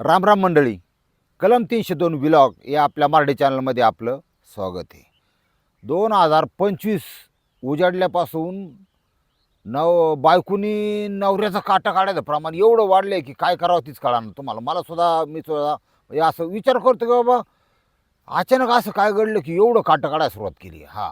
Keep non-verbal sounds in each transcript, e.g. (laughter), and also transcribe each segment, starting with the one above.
राम राम मंडळी कलम तीनशे दोन विलॉग या आपल्या मराठी चॅनलमध्ये आपलं स्वागत आहे. दोन हजार पंचवीस उजाडल्यापासून नव बायकोनी नवऱ्याचा काटा काढायचं प्रमाण एवढं वाढलं आहे की काय करावं तीच कळा तुम्हाला. मला सुद्धा मी सुद्धा असं विचार करतो की बाबा अचानक असं काय घडलं की एवढं काटा काढायला सुरुवात केली? हां.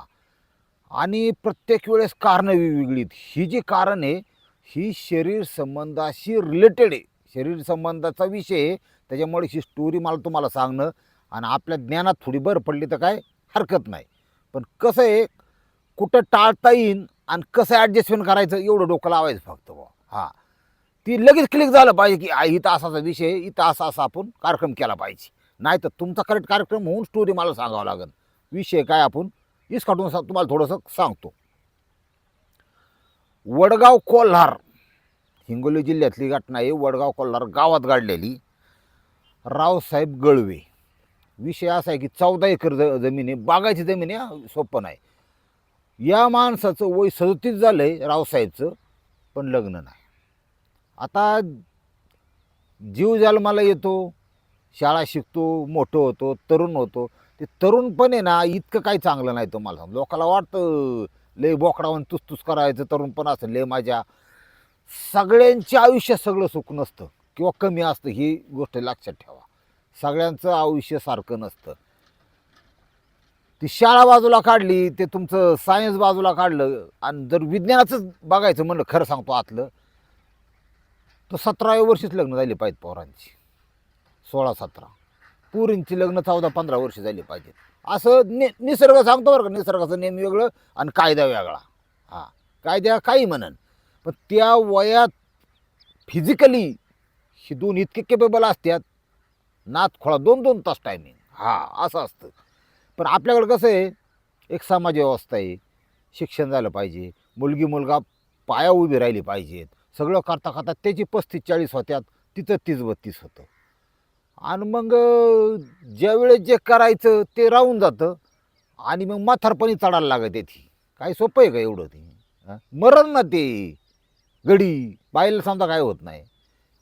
आणि प्रत्येक वेळेस कारणं वेगवेगळी ही जी कारण आहे ही शरीर संबंधाशी रिलेटेड आहे. शरीर संबंधाचा विषय आहे. त्याच्यामुळे ही स्टोरी मला तुम्हाला सांगणं आणि आपल्या ज्ञानात थोडी भर पडली तर काय हरकत नाही. पण कसं आहे कुठं टाळता येईन आणि कसं ॲडजस्टमेंट करायचं एवढं डोकं लावायचं फक्त बुवा. हां. ती लगेच क्लिक झालं पाहिजे की इथं असाचा विषय इथं असा असा आपण कार्यक्रम केला पाहिजे. नाही तर तुमचा करेक्ट कार्यक्रम होऊन स्टोरी मला सांगावं लागेल. विषय काय आपण? हीच काढून सा- तुम्हाला थोडंसं सांगतो. वडगाव कोल्हार. हिंगोली जिल्ह्यातली घटना आहे. वडगाव कोल्हार गावात गाडलेली रावसाहेब गळवे. विषय असा आहे की चौदा एकर ज जमीन आहे. बागायची जमीन आहे. हा, सोपं नाही. या माणसाचं वय सदतीस झालं आहे रावसाहेबचं पण लग्न नाही. आता जीव जन्माला येतो शाळा शिकतो मोठं होतो तरुण होतो. ते तरुण पण आहे ना इतकं काही चांगलं नाही तुम्हाला. लोकाला वाटतं लय बोकडावून तुसतुस करायचं तरुण पण असं लय माझ्या सगळ्यांचे आयुष्य सगळं सुख नसतं किंवा कमी असतं ही गोष्ट लक्षात ठेवा. सगळ्यांचं आयुष्य सारखं नसतं. ती शाळा बाजूला काढली ते तुमचं सायन्स बाजूला काढलं आणि जर विज्ञानाचंच बघायचं म्हणलं खरं सांगतो आतलं तर सतराव्या वर्षीच लग्न झाली पाहिजेत पोरांची. सोळा सतरा. पुरींची लग्न चौदा पंधरा वर्ष झाली पाहिजेत. असं नि निसर्ग सांगतो बरं का निसर्गाचं नेम वेगळं आणि कायदा वेगळा. हां. कायद्या काही म्हणन. पण त्या वयात फिजिकली ही दोन इतके केपेबल असतात नात खोळा दोन दोन तास टायमिंग हां असं असतं. पण आपल्याकडं कसं आहे एक समाज व्यवस्था आहे. शिक्षण झालं पाहिजे. मुलगी मुलगा पाया उभी राहिली पाहिजेत. सगळं करता करता त्याची पस्तीस चाळीस होत्यात. तिथं तीस बत्तीस होतं. आणि मग ज्यावेळेस जे करायचं ते राहून जातं. आणि मग म्हातारपणी चढायला लागत येते काय सोपं आहे का एवढं ते? मरण ना ते. गडी बाईला समजा काय होत नाही.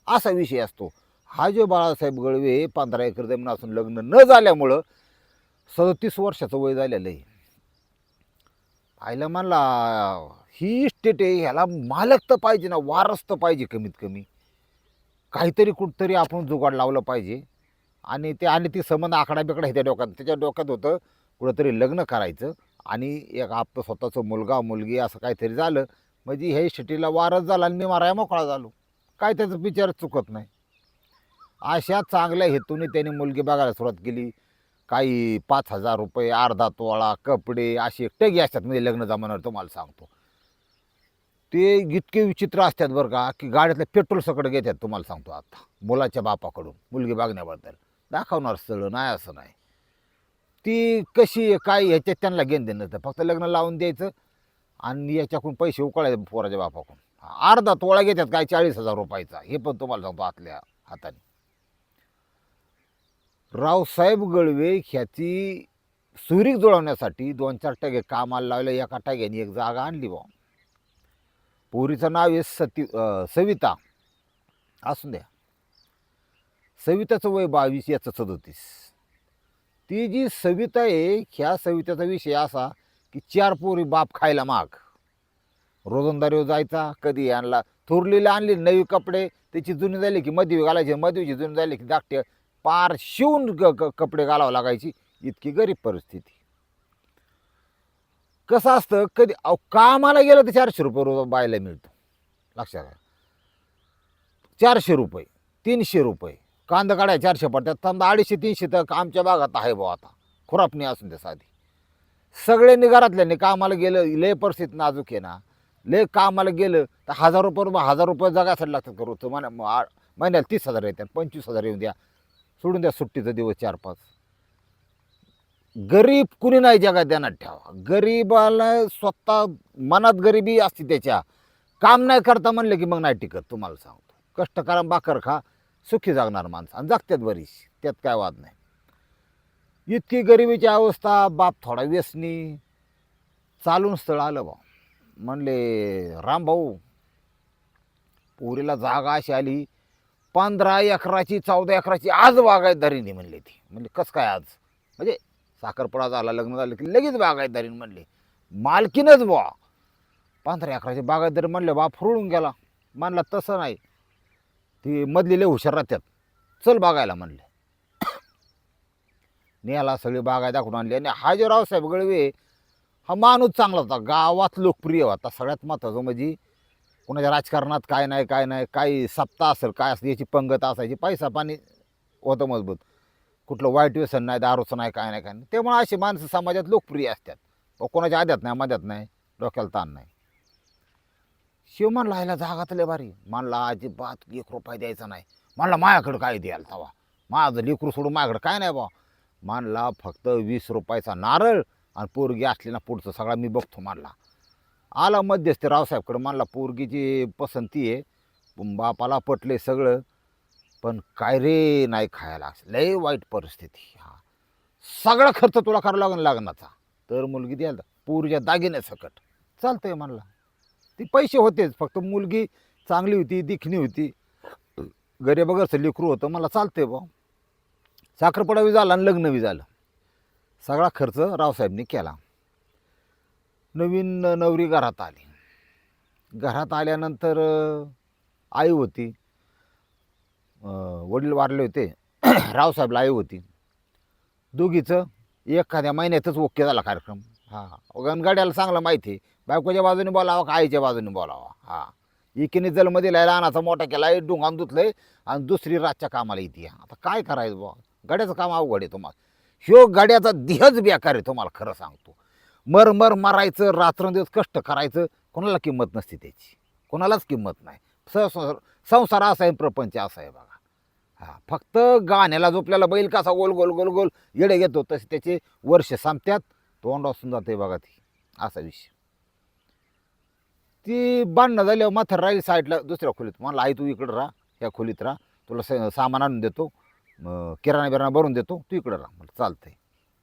असा विषय असतो. हा जो बाळासाहेब गळवे पंधरा एकर जमीन असून लग्न न झाल्यामुळं सदतीस वर्षाचं वय झालेलं आहे. आईला म्हणला ही इस्टेट आहे ह्याला मालक तर पाहिजे ना वारस तर पाहिजे कमीत कमी. काहीतरी कुठंतरी आपण जुगाड लावलं पाहिजे. आणि ते आणि ती संबंध आकडा बिकडा ह्याच्या डोक्यात त्याच्या डोक्यात होतं कुठंतरी लग्न करायचं. आणि एक आपलं स्वतःचं मुलगा मुलगी असं काहीतरी झालं. म्हणजे ह्या शेटीला वारस झाला आणि मी माराया मोकळा झालो. काय त्याचं विचार चुकत नाही. अशा चांगल्या हेतूने त्यांनी मुलगी बघायला सुरुवात केली. काही पाच हजार रुपये अर्धा तोळा कपडे असे टगी असतात म्हणजे लग्न जमान्यावर तुम्हाला सांगतो. ते इतके विचित्र असतात बरं का की गाड्यातलं पेट्रोल सकट घेतात तुम्हाला सांगतो आता मुलाच्या बापाकडून मुलगी बघण्याबद्दल. दाखवणार स्थळ नाही असं नाही. ती कशी काय ह्याच्यात त्यांना घेणं देणं फक्त लग्न लावून द्यायचं आणि याच्याकडून पैसे उकळायचे पोराच्या बापाकडून. अर्धा तोळा घेतात काय चाळीस हजार रुपयाचा. हे पण तुम्हाला सांगतो आतल्या हाताने. रावसाहेब गळवे ह्याची सुरीक जुळवण्यासाठी दोन चार टगे कामाला लावलं एका टाग्याने एक जागा आणली बा पोरीचं नाव आहे सती सविता. असून द्या. सविताचं वय बावीस याचं सदोतीस. ती जी सविता आहे ह्या सविताचा विषय असा की चार पोरी बाप खायला माग. रोजंदारीवर जायचा कधी आणला. थोरलीला आणली नवी कपडे त्याची जुनी झाली की मधवी घालायची मधवीची जुनी झाली की धाकटे. पार शिवून ग- क कपडे घालावं लागायची. इतकी गरीब परिस्थिती. कसं असतं कधी अहो कामाला गेलं तर चारशे रुपये रोज बायला मिळतो. लक्षात घ्या चारशे रुपये तीनशे रुपये. कांदा काढाय चारशे पडतात समजा अडीचशे तीनशे तर आमच्या भागात आहे भाऊ आता. खुरापणी असून ते साधी. सगळ्यांनी घरातल्यांनी कामाला गेलं लय परिस्थिती नाजूक आहे ना. लय कामाला गेलं तर हजार रुपये रुपये हजार रुपये जगासाठी लागतात का रोजचं? महिन्या महिन्याला तीस हजार येतात पंचवीस हजार येऊन द्या. सोडून द्या सुट्टीचा दिवस चार पाच. गरीब कुणी नाही जगात ध्यानात ठेवा. गरीबाला स्वतः मनात गरिबी असते त्याच्या. काम नाही करता म्हणलं की मग नाही टिकत तुम्हाला सांगतो. कष्ट करा बाकर खा. सुखी जागणार माणसं. आणि जगत्यात बरीच त्यात काय वाद नाही. इतकी गरिबीची अवस्था बाप थोडा व्यसनी. चालून स्थळ आलं बा म्हणले राम भाऊ पोरीला जागा अशी आली पंधरा एकराची चौदा एकराची आज बागायतदारीने म्हणले ती. म्हणजे कसं काय आज? म्हणजे साखरपुडा झाला लग्न झालं की लगेच बागायतदारीने म्हणले. मालकीनच बुवा. पंधरा एकराची बागायतदारी म्हणले बा फुरळून गेला. म्हणला तसं नाही. ती मधली हुशार राहतात चल बघायला म्हणले. नेला सगळी बागाय दाखवून आणली. आणि हा जो रावसाहेब गळवे हा माणूस चांगला होता. गावात लोकप्रिय होता. सगळ्यात महत्त्वाचं म्हणजे कुणाच्या राजकारणात काय नाही काय नाही काही सत्ता असेल काय असेल याची पंगत असायची. पैसा पाणी होतं मजबूत. कुठलं वाईट व्यसन नाही दारूचं नाही काय नाही काय नाही. त्यामुळे अशी माणसं समाजात लोकप्रिय असतात. व कोणाच्या आद्यात नाही मध्यात नाही डोक्याला ताण नाही. शिव म्हणला ह्याला जागातले भारी. म्हणला अजिबात एक रुपया द्यायचा नाही. म्हणला माझ्याकडं काय द्यायला तवा? माझं लेकरू सोडून माझ्याकडं काय नाही बा मानला फक्त वीस रुपयाचा नारळ आणि पोरगी असली ना पुढचं सगळा मी बघतो मानला. आला मध्यस्थ रावसाहेबकडं मानला पोरगीची पसंती आहे. बापाला पटले सगळं. पण काय रे नाही खायला? लय वाईट परिस्थिती. हा. सगळा खर्च तुला करावा लागेल लग्नाचा. तर मुलगी द्यायला पोरीच्या दागिने सकट. चालतंय म्हणला ती पैसे होतेच. फक्त मुलगी चांगली होती दिखणी होती. गरीबगरचं लेकरू होतं. मला चालतंय बा साखरपुडावी झाला आणि लग्न बी झालं. सगळा खर्च रावसाहेबनी केला. नवीन नवरी घरात आली. घरात आल्यानंतर आई होती. वडील वारले होते. (clears throat) रावसाहेबला आई होती. दोघीचं एखाद्या महिन्यातच ओके झाला कार्यक्रम. हां गणगाड्याला चांगलं माहिती आहे. बायकोच्या बाजूने बोलावा का आईच्या बाजूने बोलावा? हां. एकीने जलमध्ये दिलाय लहानाचा मोठा केला आहे डोंगान आहे आणि दुसरी रातच्या कामाला येते. आता काय करायचं बुवा? गाड्याचं काम अवघड आहे तुम्हाला. ह्यो गाड्याचा देहच बेकार आहे तुम्हाला खरं सांगतो. मर मर मारायचं रात्रंदिवस कष्ट करायचं कोणाला किंमत नसते त्याची. कोणालाच किंमत नाही. स- संसार असा आहे प्रपंच असा आहे बघा. हा फक्त गाण्याला झोपल्याला बैल कसा गोल गोल गोल गोल येडे घेतो तसे त्याचे वर्ष संपत्यात तोंड असून जाते बघा ती. असा विषय. ती बांधणं झाल्यावर माथर राहील साईडला दुसऱ्या खोलीत. मला आई तू इकडं राहा या खोलीत राहा. तुला स सामान आणून देतो. मग किराणा बिराणा भरून देतो तू इकडं राहा. म्हणलं चालतंय.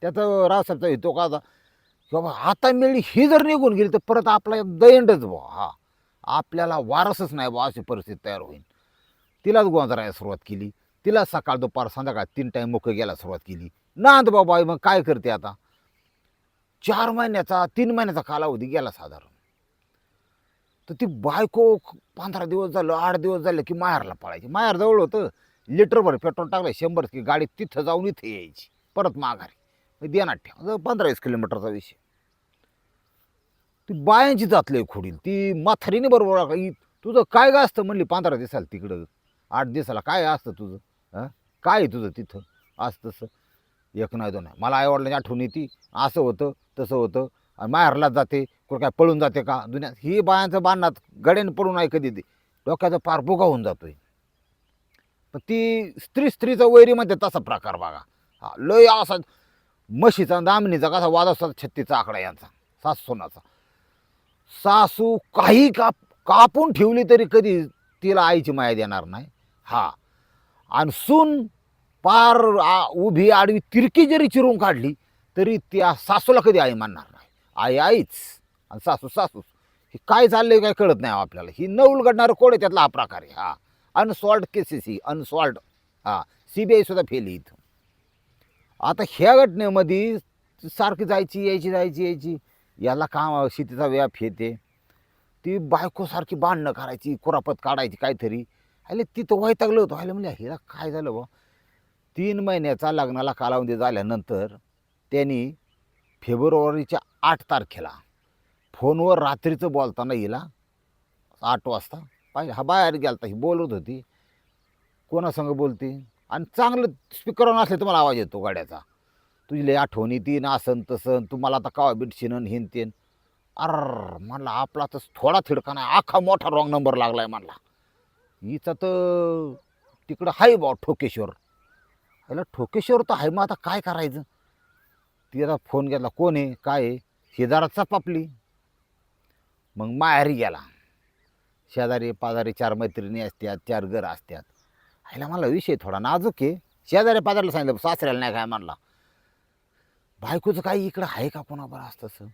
त्याचं रावसाहेबचा येतो का आता? की बाबा आता मिळली ही जर निघून गेली तर परत आपला दयंडच बुवा हा. आपल्याला वारसच नाही बुवा अशी परिस्थिती तयार होईल. तिलाच गोंधरायला सुरुवात केली. तिला सकाळ दुपार संध्याकाळ तीन टाईम मुख घ्यायला सुरुवात केली. नांद बाबा मग काय करते आता? चार महिन्याचा तीन महिन्याचा कालावधी गेला साधारण. तर ती बायको पंधरा दिवस झालं आठ दिवस झालं की माहेरला पळायची. माहेर जवळ होतं. लिटरभर पेट्रोल टाकलं शंभर की गाडी तिथं जाऊन इथे यायची परत माघारी. मग देणार ठेव. पंधरा वीस किलोमीटरचा विषय. ती बायांची जातली खोडील ती माथारीने बरोबर तुझं काय गा असतं म्हणली पंधरा दिवसाला तिकडं? आठ दिवसाला काय असतं तुझं? हां काय आहे तुझं तिथं? असं तसं. एक नाही दोन नाही. मला आईवडिलांची आठवण येते. असं होतं तसं होतं. आणि माहेरला जाते. कुठं काय पळून जाते का? दुनियात ही बायांचं बांधणात गड्यानं पडून आहे कधी ते डोक्याचा पार बोगा होऊन जातोय. पण ती स्त्री स्त्रीचा वैरी म्हणते तसा प्रकार बघा. हा लय असा म्हशीचा दामणीचा कसा वाद असतात छत्तीचा आकडा यांचा सासू सोनाचा सासू काही काप कापून ठेवली तरी कधी तिला आईची माया देणार नाही. हा. आणि सून पार आ, उभी आडवी तिरकी जरी चिरून काढली तरी त्या सासूला कधी आई मानणार नाही. आई आईच आणि सासू सासूच. हे काय चाललंय काय कळत नाही हो आपल्याला. ही न उलगडणारं कोड आहे त्यातला हा प्रकार आहे. हा. अनसॉल्ड केसेस ही अनसॉल्ड हां सी बी आयसुद्धा फेल आहे इथं. आता ह्या घटनेमध्ये सारखी जायची यायची जायची यायची. याला काम शेतीचा व्याप येते ती. बायकोसारखी भांडणं करायची कुरापत काढायची काहीतरी. अरे तिथं वैतागलं होतं. व्हायला म्हणजे हिला काय झालं बा? तीन महिन्याचा लग्नाला कालावधी झाल्यानंतर त्यांनी फेब्रुवारीच्या आठ तारखेला फोनवर रात्रीचं बोलताना हिला आठ वाजता पाहिजे. हा बाहेर गेला ही बोलत होती. कोणासंग बोलते? आणि चांगलं स्पीकरवर असले तुम्हाला आवाज येतो गाड्याचा. तुझी लई आठवण येतीन ना तसन तसं. तुम्हाला आता कावा बिटशीन हिन तेन अर म्हणला आपला तर थोडा थिडका नाही. आखा मोठा रॉंग नंबर लागला आहे म्हणला. हिचा तर तिकडं हाय बा ठोकेश्वर. ह्याला ठोकेश्वर तर आहे मग आता काय करायचं? तिचा आता फोन घेतला कोण आहे? काय आहे? शेजारात पापली मग माहेरी गेला. शेजारी पाजारी चार मैत्रिणी असतात चार घर असतात ह्याला मला विषय थोडा नाजूक आहे. शेजारी पाजारला सांगितलं सासऱ्याला नाही काय म्हणला. बायकोचं काही इकडं आहे का कोणाबरोबर असतं तसं?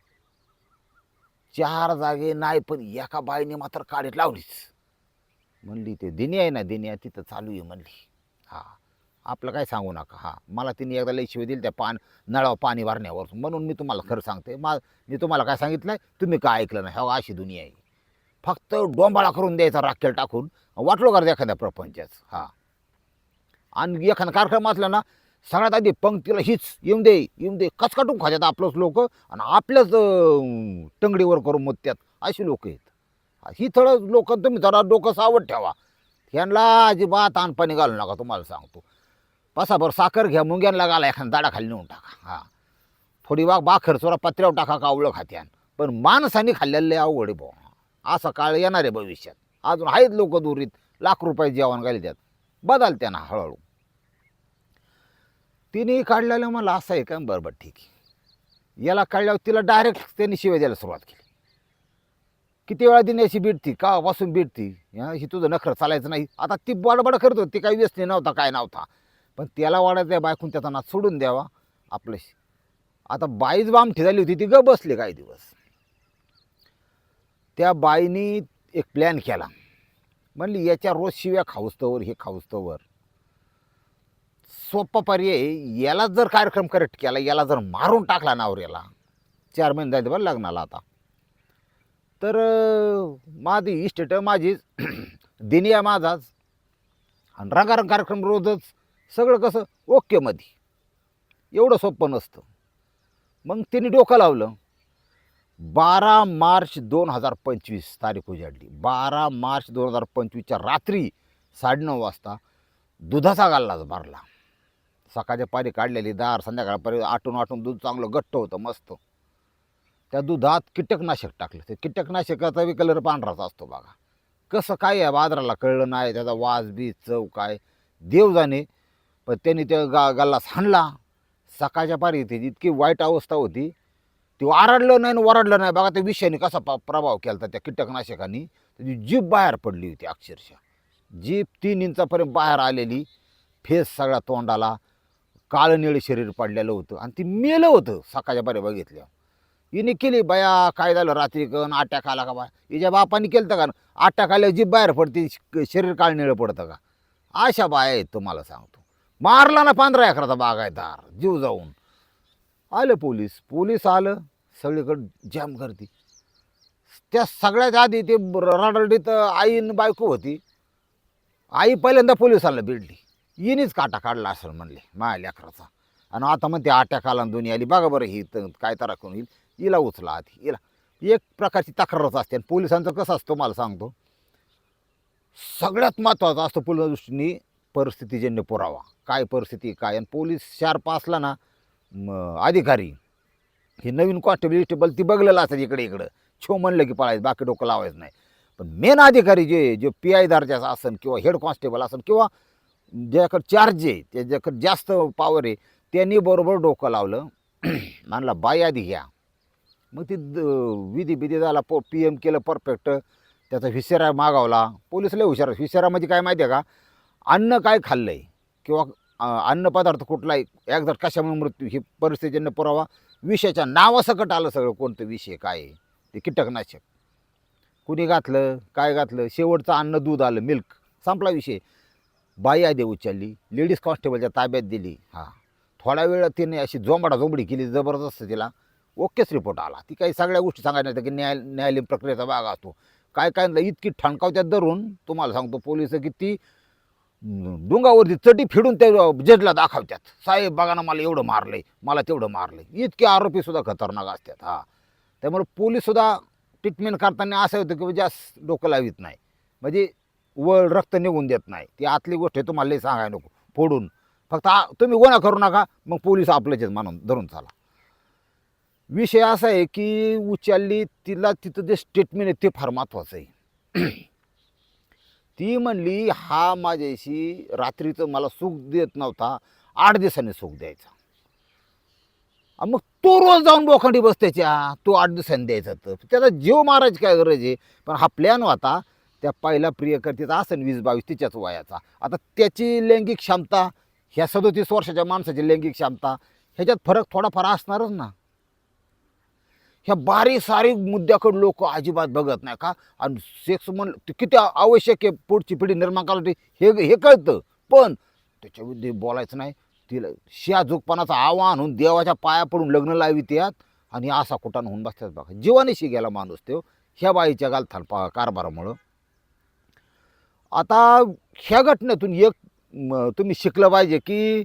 चार जागे नाही पण एका बाईने मात्र काढीत लावलीच. म्हणली ते दिनी आहे ना दिनी आहे तिथं चालू आहे म्हणली. हां आपलं काय सांगू नका हां. मला तिने एकदा लई दिली त्या पान नळावर पाणी भरण्यावर म्हणून मी तुम्हाला खरं सांगते मा मी तुम्हाला काय सांगितलं तुम्ही काय ऐकलं नाही? हो अशी दुनिया आहे. फक्त डोंबाळा करून द्यायचा राखेल टाकून. वाटलो कर एखाद्या प्रपंचाच हां. आणि एखादा कार्यक्रम असला ना सगळ्यात आधी पंक्तीला हीच येऊन दे येऊन दे. कचकाटून खात्यात आपलंच लोक आणि आपल्याच टंगडीवर करून मुत्यात अशी लोक आहेत. ही थोडं लोक तुम्ही जरा डोकं सावध ठेवा. ह्यांना अजिबात आणपाणी घालू नका तुम्हाला सांगतो. पसाभर साखर घ्या मुंग्यांना घाला एखादा दाडा खाली नेऊन टाका. हां. थोडी वाघ बाखर चोरा पत्र्यावर टाका कावळं खात्यान. पण माणसाने खाल्लेलं लय अवघड आहे बुवा. असा काळ येणार आहे भविष्यात. अजून आहेत लोक दुरीत लाख रुपये जेवण घाली त्यात बदल त्यांना हळूहळू. तिने काढलेलं मला असं आहे का? बरं बरं ठीक आहे. याला काढल्यावर तिला डायरेक्ट त्यांनी शिवाय द्यायला सुरुवात केली. किती वेळा तिने अशी बीटती वासून बीटती हा ही तुझं नखरं चालायचं नाही. आता ती बडबड करत होती काही व्यसनी नव्हता काय नव्हता. पण त्याला वाढत त्या बायकून त्याचा नाच सोडून द्यावा. आपलं आता बाईच बामठी झाली होती ती ग बसली काही दिवस. त्या बाईनी एक प्लॅन केला. म्हणली याच्या रोज शिव्या खाऊस्तवर हे खाऊस्तवर. सोपा पर्याय याला जर कार्यक्रम करेक्ट केला याला जर मारून टाकला नावऱ्याला चार महिने जायचं बरं लग्नाला आता. तर माझी इस्टेट माझीच दिनिया माझाच. आणि रंगारंग कार्यक्रम रोजच. सगळं कसं? ओकेमध्ये एवढं सोपं नसतं. मग तिने डोकं लावलं. बारा मार्च दोन हजार पंचवीस तारीख उजाडली. बारा मार्च दोन हजार पंचवीसच्या रात्री साडेनऊ वाजता दुधाचा गाल्लाच मारला. सकाळच्या पारी काढलेली दार संध्याकाळपर्यंत आटून आटून दूध चांगलं घट्ट होतं मस्त. त्या दुधात कीटकनाशक टाकलं. ते कीटकनाशकाचा बी कलर पांढराचा असतो बघा. कसं काय आहे बाजाराला कळलं नाही त्याचा वास बी चव काय? देव जाणे पण त्यांनी त्या गा गल्ला हाणला. सकाळच्या पारी त्याची इतकी वाईट अवस्था होती ती ओरडलं नाही आणि ओरडलं नाही. बघा त्या विषयाने कसा प प्रभाव केला होता त्या कीटकनाशकांनी. त्याची जीभ बाहेर पडली होती अक्षरशः. जीभ तीन इंचापर्यंत बाहेर आलेली. फेस सगळ्या तोंडाला. काळं निळं शरीर पडलेलं होतं. आणि ती मेलं होतं सकाळच्या बऱ्या बघितल्या हिने केली बाया काय झालं रात्री कण अटॅक आला का बा? हिच्या बापाने केलं का? अटॅक आल्यावर जीभ बाहेर पडते शरीर काळ निळं पडतं का? अशा बाया आहेत तुम्हाला सांगतो. मारला ना पंधरा एकराचा बागायतदार जीव जाऊन. आलं पोलीस. पोलीस आलं. सगळीकडं जॅम करते. त्या सगळ्यात आधी ते रडरडीत आईन बायको होती. आई पहिल्यांदा पोलिसाला भिडली हिनेच काटा काढला असं म्हणले माया लेकराचा. आणि आता मग ते अटॅक आला आणि दोन्ही आली बघा बरं ही तर काय तारा करून येईल. हिला उचला आधी हिला. एक प्रकारची तक्रारच असते आणि पोलिसांचं कसं असतो मला सांगतो. सगळ्यात महत्त्वाचं असतो पोलीस दृष्टीने परिस्थितीजन्य पुरावा. काय परिस्थिती काय? आणि पोलीस शार्प असला ना अधिकारी हे नवीन कॉन्स्टेबल इस्टेबल ती बघलेलं असतात इकडे इकडं. छो म्हणलं की पळायचं बाकी डोकं लावायचं नाही. पण मेन अधिकारी जे जे पी आय दर्जाचा असन किंवा हेड कॉन्स्टेबल असन किंवा ज्याकडे चार्ज आहे त्याच्याकडे जास्त पॉवर आहे त्यांनी बरोबर डोकं लावलं. (clears throat) म्हणला बाई आधी घ्या. मग ती द- विधी बिधी झाला पो पी एम केलं परफेक्ट त्याचा विसेरा मागावला. पोलिसला हुशार विसेरा म्हणजे काय माहिती आहे का? अन्न काय खाल्लं आहे किंवा अन्नपदार्थ कुठलाही एकदा कशामुळे मृत्यू? ही परिस्थितीजन्य पुरावा विषयाच्या नावासकट आलं सगळं. कोणतं विषय काय आहे? ते कीटकनाशक. कुणी घातलं काय घातलं? शेवटचं अन्न दूध आलं मिल्क संपला विषय. बाई आधी उचलली लेडीज कॉन्स्टेबलच्या ताब्यात दिली. हां. थोडा वेळ तिने अशी जोंबाडा केली जबरदस्त तिला. ओकेच रिपोर्ट आला. ती काही सगळ्या गोष्टी सांगायला नाही की न्याय न्यायालयीन प्रक्रियेचा भाग असतो. काय काय नाही, इतकी ठणकावत्यात धरून तुम्हाला सांगतो पोलीस किती डोंगावरती चटी फिडून ते जजला दाखवतात साहेब बघा ना मला एवढं मारलं आहे मला तेवढं मारलंय. इतके आरोपीसुद्धा खतरनाक असतात हा. त्यामुळे पोलीससुद्धा ट्रीटमेंट करताना असं होतं की जास्त डोकं लावित नाही. म्हणजे वळ रक्त निघून देत नाही. ती आतली गोष्ट आहे तुम्हाला लई सांगाय नको फोडून. फक्त आ- तुम्ही गोळा करू नका मग पोलीस आपल्याच मानून धरून चाला. विषय असा आहे की उचलली तिला तिथं जे स्टेटमेंट आहे ते फार महत्त्वाचं आहे. ती म्हणली हा माझ्याशी रात्रीचं मला सुख देत नव्हता. आठ दिवसांनी सुख द्यायचा. मग तो रोज जाऊन बोखंडी बस त्याच्या तो आठ दिवसांनी द्यायचा तर. त्याचा जीव मारायची काय गरज आहे? पण हा प्लॅन होता त्या पहिला प्रियकर्तीचा असेल वीस बावीस तिच्याच वयाचा. आता त्याची लैंगिक क्षमता ह्या सदोतीस वर्षाच्या माणसाची लैंगिक क्षमता ह्याच्यात फरक थोडाफार असणारच ना. ह्या बारीक सारीक मुद्द्याकडे लोक अजिबात बघत नाही का? आणि सेक्स म्हण ते किती आवश्यक आहे पुढची पिढी निर्माण करायची हे हे कळतं. पण त्याच्याविरुद्ध बोलायचं नाही. तिला शाजूकपणाचं आव्हान होऊन देवाच्या पाया पडून लग्न लावी त्यात आणि असा कुठानं होऊन बसतात बघा. जीवानीशी गेला माणूस तो. ह्या बाईच्या गाल थालपा कारभारामुळं. आता ह्या घटनेतून एक तुम्ही शिकलं पाहिजे की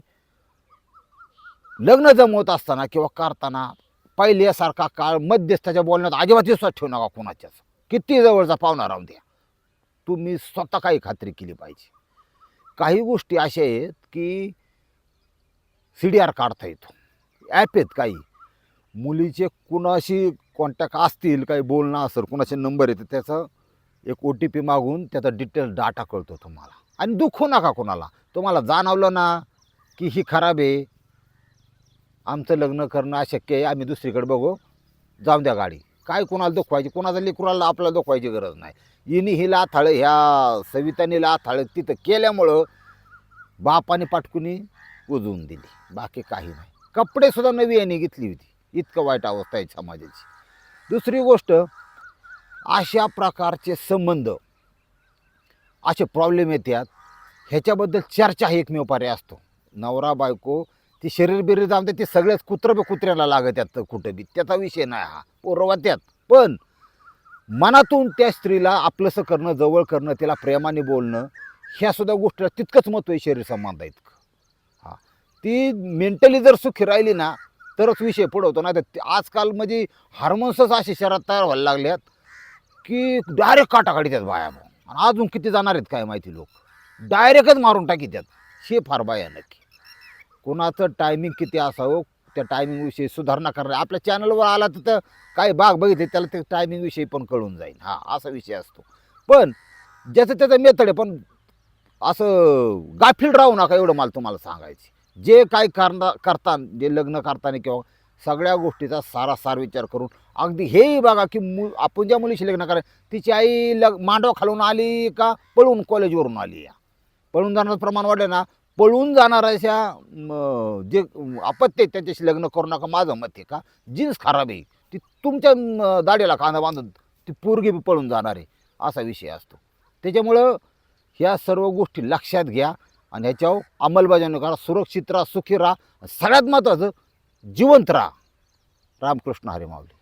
लग्न जमवत असताना किंवा करताना पहिल्यासारखा काळ मध्यस्थाच्या बोलण्यात अजिबात विश्वास ठेवू नका कोणाच्याच. किती जवळचा पाहुणा राहून द्या. तुम्ही स्वतः काही खात्री केली पाहिजे. काही गोष्टी अशा आहेत की सी डी आर काढता येतो. ॲप आहेत काही. मुलीचे कुणाशी कॉन्टॅक्ट असतील काही बोलणं असेल कुणाचे नंबर येते त्याचं एक ओ टी पी मागून त्याचा डिटेल डाटा कळतो तुम्हाला. आणि दुखू नका कोणाला. तुम्हाला जाणवलं ना की ही खराब आहे आमचं लग्न करणं अशक्य आहे आम्ही दुसरीकडे बघू. जाऊन द्या गाडी. काय कोणाला दुखवायची? कोणाचा लेकराला आपल्याला दुखवायची गरज नाही. हिने हिला थाळं ह्या सवितानी थाळं तिथं केल्यामुळं बापाने पाटकुनी उजवून दिली. बाकी काही नाही. कपडेसुद्धा नवी याने घेतली होती. इतकं वाईट अवस्था आहे समाजाची. दुसरी गोष्ट अशा प्रकारचे संबंध असे प्रॉब्लेम येतात ह्याच्याबद्दल चर्चा ही एकमेव पर्याय असतो. नवरा बायको ती शरीर बिरीर जाऊन ते सगळ्याच कुत्रं बी कुत्र्याला लागत त्यात कुठं बी. त्याचा विषय नाही हा. पोरवात्यात पण मनातून त्या स्त्रीला आपलंसं करणं जवळ करणं तिला प्रेमाने बोलणं ह्या सुद्धा गोष्टीला तितकंच महत्त्व आहे शरीर संबंध इतकं. हां. ती मेंटली जर सुखी राहिली ना तरच विषय पुढवतो नाही तर आजकाल म्हणजे हार्मोन्सच असे शहरात तयार व्हायला लागल्यात की डायरेक्ट काटा त्यात बाया भाऊ. आणि अजून किती जाणार आहेत काय माहिती लोक. डायरेक्टच मारून टाकी त्यात हे फार बाया नक्की कुणाचं टायमिंग किती असावं त्या टायमिंगविषयी सुधारणा करणार. आपल्या चॅनलवर आला तर तर काय बाग बघितले त्याला ते टायमिंगविषयी पण कळून जाईल. हा असा विषय असतो. पण ज्याचं त्याचं मेथड आहे पण असं गाफील राहू नका एवढं मला तुम्हाला सांगायचं. जे काय करता करता जे लग्न करताना किंवा सगळ्या गोष्टीचा सारासार विचार करून अगदी हेही बघा की मु आपण ज्या मुलीशी लग्न करा तिची आई लग मांडव खालून आली का पळून कॉलेजवरून आली या. पळून जाण्याचं प्रमाण वाढलं ना पळून जाणाऱ्या अशा जे अपत्य आहेत त्यांच्याशी लग्न करू नका माझं मत आहे का? जीन्स खराब आहे. ती तुमच्या दाढीला कांदा बांधून ती पोरगी बी पळून जाणार आहे. असा विषय असतो. त्याच्यामुळं ह्या सर्व गोष्टी लक्षात घ्या आणि ह्याच्यावर अंमलबजावणी करा. सुरक्षित राहा सुखी राहा. सगळ्यात महत्त्वाचं जिवंत राहा. रामकृष्ण हरे माऊली.